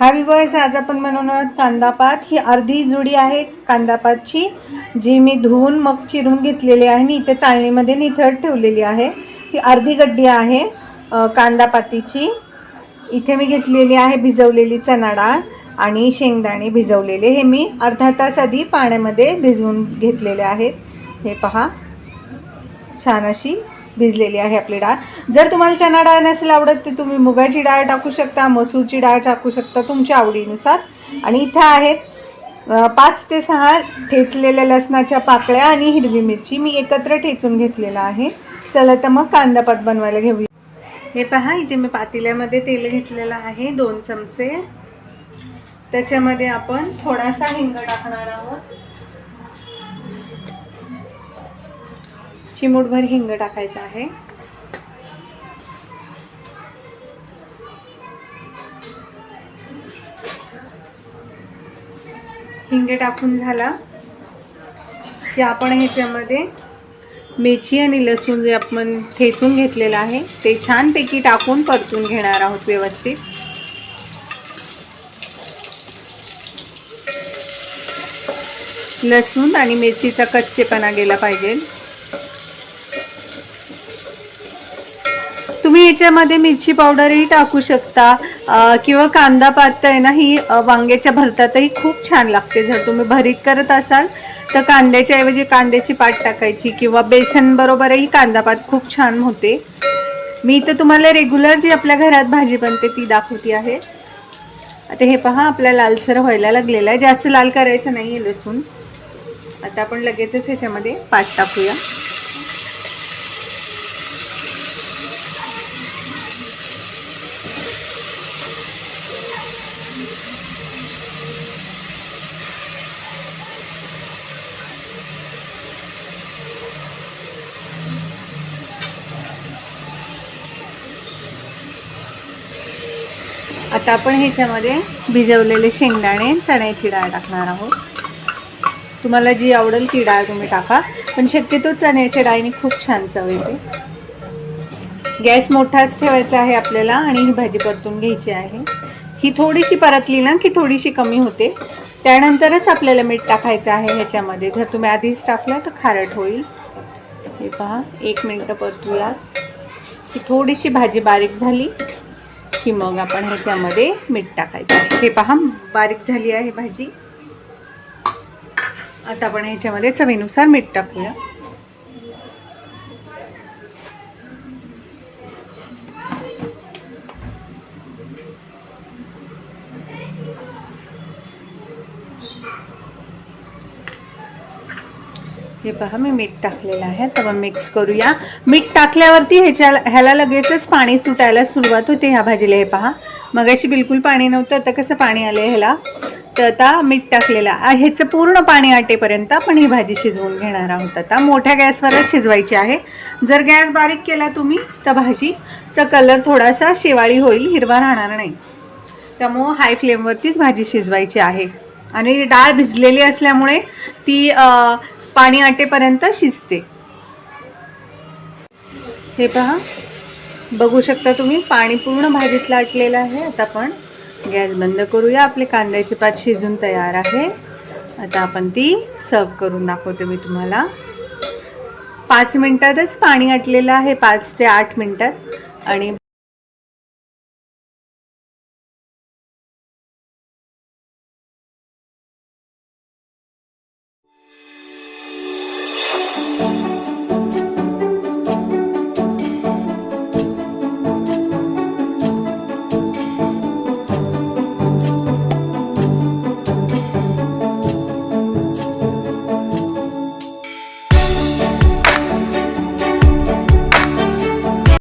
हा विवर्स आज आपण बनवणार आहोत कांदापात. ही अर्धी जुडी आहे कांदापातची जी मी धुवून मग चिरून घेतलेली आहे आणि इथे चाळणीमध्ये निथळ ठेवलेली आहे. ही अर्धी गड्डी आहे कांदापातीची. इथे मी घेतलेली आहे भिजवलेली चणा डाळ आणि शेंगदाणे भिजवलेले. हे मी अर्धा तास आधी पाण्यामध्ये भिजवून घेतलेले आहेत. हे पहा छान अशी भिजलेली आहे आपली डाळ. जर तुम्हाला चणा डाळ नसेल आवडत तर तुम्ही मुगाची डाळ टाकू शकता मसूरची डाळ टाकू शकता तुमच्या आवडीनुसार. आणि इथं आहेत पाच ते सहा ठेचलेल्या लसणाच्या पाकळ्या आणि हिरवी मिरची. मी एकत्र ठेचून घेतलेला आहे. चला तर मग कांदापात बनवायला घेऊया. हे पहा इथे मी पातेल्यामध्ये तेल घेतलेलं आहे दोन चमचे. त्याच्यामध्ये आपण थोडासा हिंग टाकणार आहोत. चिमूटभर हिंग टाकायचं आहे. हिंग टाकून झाला. की आपण ह्याच्यामध्ये मेथी आणि लसूण जे आपण ठेचून घेतलेलं आहे ते छानपैकी टाकून परतून घेणार आहोत व्यवस्थित. लसूण आणि मिरचीचा कच्चेपणा गेला पाहिजे. तुम्ही याच्यामध्ये मिरची पावडरही टाकू शकता किंवा कांदा पात आहे ना ही वांग्याच्या भरतातही खूप छान लागते. जर तुम्ही भरीत करत असाल तर कांद्याच्या ऐवजी कांद्याची पात टाकायची किंवा बेसन बरोबरही कांदा पात खूप छान होते. मी तर तुम्हाला रेग्युलर जी आपल्या घरात भाजी बनते ती दाखवती आहे. आता हे पहा आपला लालसर व्हायला लागलेला आहे. जास्त लाल करायचं नाही आहे लसूण. आता आपण लगेचच ह्याच्यामध्ये पात टाकूया. आता आपण ह्याच्यामध्ये भिजवलेले शेंगदाणे चण्याची डाळ टाकणार आहोत. तुम्हाला जी आवडेल ती डाळ तुम्ही टाका. पण शक्यतो चण्याच्या डाळीने खूप छान चव येते. गॅस मोठाच ठेवायचा आहे आपल्याला आणि ही भाजी परतून घ्यायची आहे. ही थोडीशी परतली ना की थोडीशी कमी होते. त्यानंतरच आपल्याला मीठ टाकायचं आहे ह्याच्यामध्ये. जर तुम्ही आधीच टाकलं तर खारट होईल. हे पहा एक मिनटं परतूया ही थोडीशी भाजी बारीक झाली. की मग आपण ह्याच्यामध्ये मीठ टाकायचं हे पहा बारीक झाली आहे भाजी. आता आपण ह्याच्यामध्ये चवीनुसार मीठ टाकूया. हे पहा मी मीठ टाकलेलं आहे. तर मग मिक्स करूया. मीठ टाकल्यावरती ह्याच्या ह्याला लगेचच पाणी सुटायला सुरुवात होते ह्या भाजीला हे पहा. मग अशी बिलकुल पाणी नव्हतं आता कसं पाणी आलं ह्याला? तर आता मीठ टाकलेलं ह्याचं पूर्ण पाणी आटेपर्यंत आपण ही भाजी शिजवून घेणार आहोत. आता मोठ्या गॅसवरच शिजवायची आहे. जर गॅस बारीक केला तुम्ही तर भाजीचा कलर थोडासा शेवाळी होईल हिरवा राहणार नाही. त्यामुळं हाय फ्लेमवरतीच भाजी शिजवायची आहे. आणि डाळ भिजलेली असल्यामुळे ती पाणी आटेपर्यंत शिजते. हे पहा. बघू शकता तुम्ही पाणी पूर्ण भाजीत लाटलेलं आहे. आता आपण गॅस बंद करूया. आपले कांद्याची पात शिजून तयार आहे. आता आपण ती सर्व करून दाखवते मी तुम्हाला. पाच मिनटातच पाणी आटलेलं आहे. पाच ते आठ मिनटात. आणि